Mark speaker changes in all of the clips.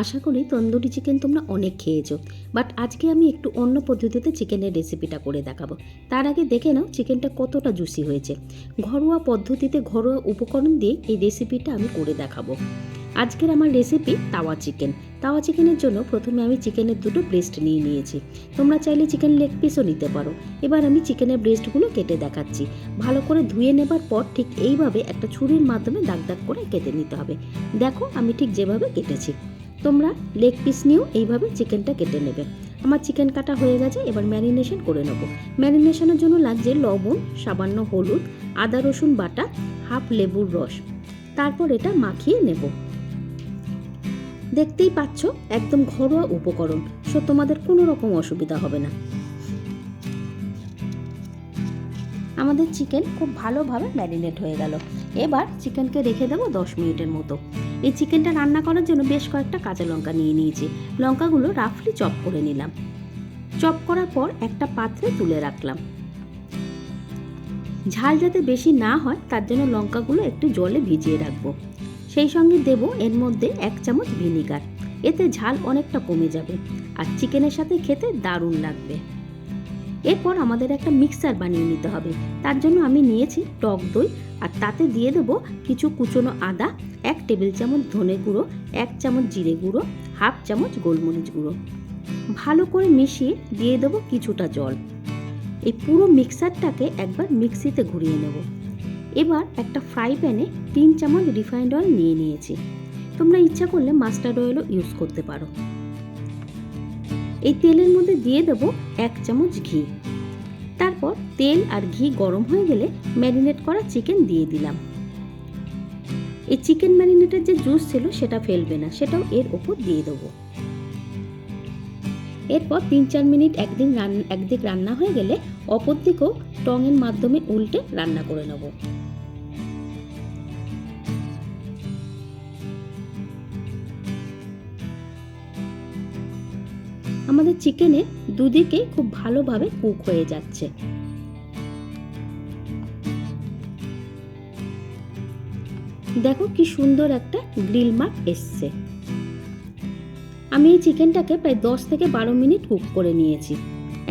Speaker 1: আশা করি তন্দুরি চিকেন তোমরা অনেক খেয়েছো। বাট আজকে আমি একটু অন্য পদ্ধতিতে চিকেনের রেসিপিটা করে দেখাবো। তার আগে দেখে নাও চিকেনটা কতটা জুসি হয়েছে। ঘরোয়া পদ্ধতিতে ঘরোয়া উপকরণ দিয়ে এই রেসিপিটা আমি করে দেখাবো। আজকের আমার রেসিপি তাওয়া চিকেন তাওয়া চিকেনের জন্য প্রথমে আমি চিকেনের দুটো ব্রেস্ট নিয়ে নিয়েছি। তোমরা চাইলে চিকেন লেগ পিসও নিতে পারো। এবার আমি চিকেনের ব্রেস্টগুলো কেটে দেখাচ্ছি। ভালো করে ধুয়ে নেবার পর ঠিক এইভাবে একটা ছুরির মাধ্যমে দাগ দাগ করে কেটে নিতে হবে। দেখো আমি ঠিক যেভাবে কেটেছি। তোমরা লেগ পিস নিয়েও এইভাবে চিকেনটা কেটে নেবে। আমার চিকেন কাটা হয়ে গেছে, এবার ম্যারিনেশন করে নেব। ম্যারিনেশনের জন্য লাগছে লবণ, সামান্য হলুদ, আদা রসুন বাটা, হাফ লেবুর রস। তারপর এটা মাখিয়ে নেব। দেখতেই পাচ্ছ, একদম ঘরোয়া উপকরণ, সো তোমাদের কোনো রকম অসুবিধা হবে না। আমাদের চিকেন খুব ভালোভাবে ম্যারিনেট হয়ে গেল। এবার চিকেনকে রেখে দেবো দশ মিনিটের মতো। এই চিকেনটা রান্না করার জন্য বেশ কয়েকটা কাঁচা লঙ্কা নিয়ে নিয়েছি। লঙ্কাগুলো রাফলি চপ করে নিলাম। চপ করার পর একটা পাত্রে তুলে রাখলাম। ঝাল যাতে বেশি না হয়, তার জন্য লঙ্কাগুলো একটু জলে ভিজিয়ে রাখব। সেই সঙ্গে দেব এর মধ্যে এক চামচ ভিনিগার। এতে ঝাল অনেকটা কমে যাবে। আর চিকেনের সাথে খেতে দারুণ লাগবে। এরপর আমাদের একটা মিক্সার বানিয়ে নিতে হবে। তার জন্য আমি নিয়েছি টক দই, আর তাতে দিয়ে দেব কিছু কুচনো আদা, এক টেবিল চামচ ধনে গুঁড়ো, এক চামচ জিরে গুঁড়ো, হাফ চামচ গোলমরিচ গুঁড়ো। ভালো করে মিশিয়ে দিয়ে দেবো কিছুটা জল। এই পুরো মিক্সারটাকে একবার মিক্সিতে ঘুরিয়ে নেব। এবার একটা ফ্রাই প্যানে তিন চামচ রিফাইন্ড অয়েল নিয়ে নিয়েছি। তোমরা ইচ্ছা করলে মাস্টার্ড অয়েলও ইউজ করতে পারো। এই তেলের মধ্যে দিয়ে দেব এক চামচ ঘি। তারপর তেল আর ঘি গরম হয়ে গেলে ম্যারিনেট করা চিকেন দিয়ে দিলাম। এই চিকেন ম্যারিনেটের যে জুস ছিল সেটা ফেলবে না, সেটাও এর ওপর দিয়ে দেবো। এরপর তিন চার মিনিট একদিন একদিক রান্না হয়ে গেলে অপর দিকেও টঙের মাধ্যমে উল্টে রান্না করে নেব। আমাদের চিকেনে দুদিকে খুব ভালোভাবে কুক হয়ে যাচ্ছে। দেখো কি সুন্দর একটা গ্রিল মার্ক এসছে। আমি এই চিকেনটাকে প্রায় দশ থেকে বারো মিনিট কুক করে নিয়েছি,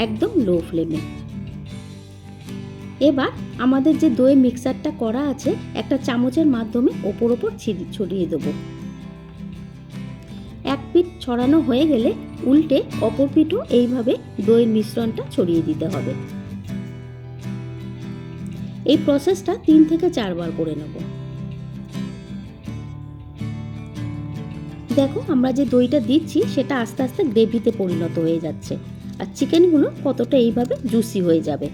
Speaker 1: একদম লো ফ্লেমে। এবার আমাদের যে দই মিক্সারটা করা আছে, একটা চামচের মাধ্যমে ওপর ওপর ছড়িয়ে দেবো। এক পিঠ ছড়ানো হয়ে গেলে উল্টে অপর পিঠও এইভাবে দইয়ের মিশ্রণটা ছড়িয়ে দিতে হবে। এই প্রসেসটা তিন থেকে চারবার করে নেব। দেখো আমরা যে দইটা দিচ্ছি, সেটা আস্তে আস্তে গ্রেভিতে পরিণত হয়ে যাচ্ছে আর চিকেনগুলো কতটা এইভাবে জুসি হয়ে যাবে।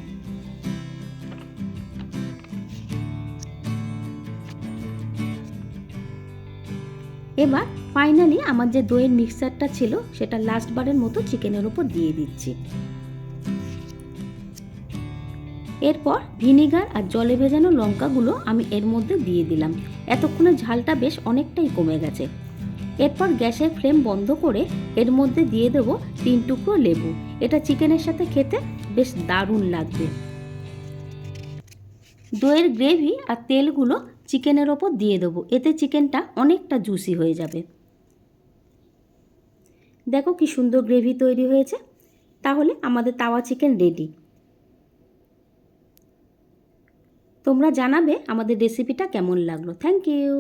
Speaker 1: এবার ফাইনালি আমার যে দইয়ের মিক্সারটা ছিল, সেটা লাস্ট বারের মতো চিকেনের উপর দিয়ে দিচ্ছি। এরপর ভিনিগার আর জলে ভেজানো লঙ্কাগুলো আমি এর মধ্যে দিয়ে দিলাম। এতক্ষণে ঝালটা বেশ অনেকটাই কমে গেছে। এরপর গ্যাসের ফ্লেম বন্ধ করে এর মধ্যে দিয়ে দেবো তিন টুকরো লেবু। এটা চিকেনের সাথে খেতে বেশ দারুণ লাগবে। দইয়ের গ্রেভি আর তেলগুলো চিকেনের ওপর দিয়ে দেবো। এতে চিকেনটা অনেকটা জুসি হয়ে যাবে। দেখো কি সুন্দর গ্রেভি তৈরি হয়েছে। তাহলে আমাদের তাওয়া চিকেন রেডি তোমরা জানাবে আমাদের রেসিপিটা কেমন লাগল। Thank you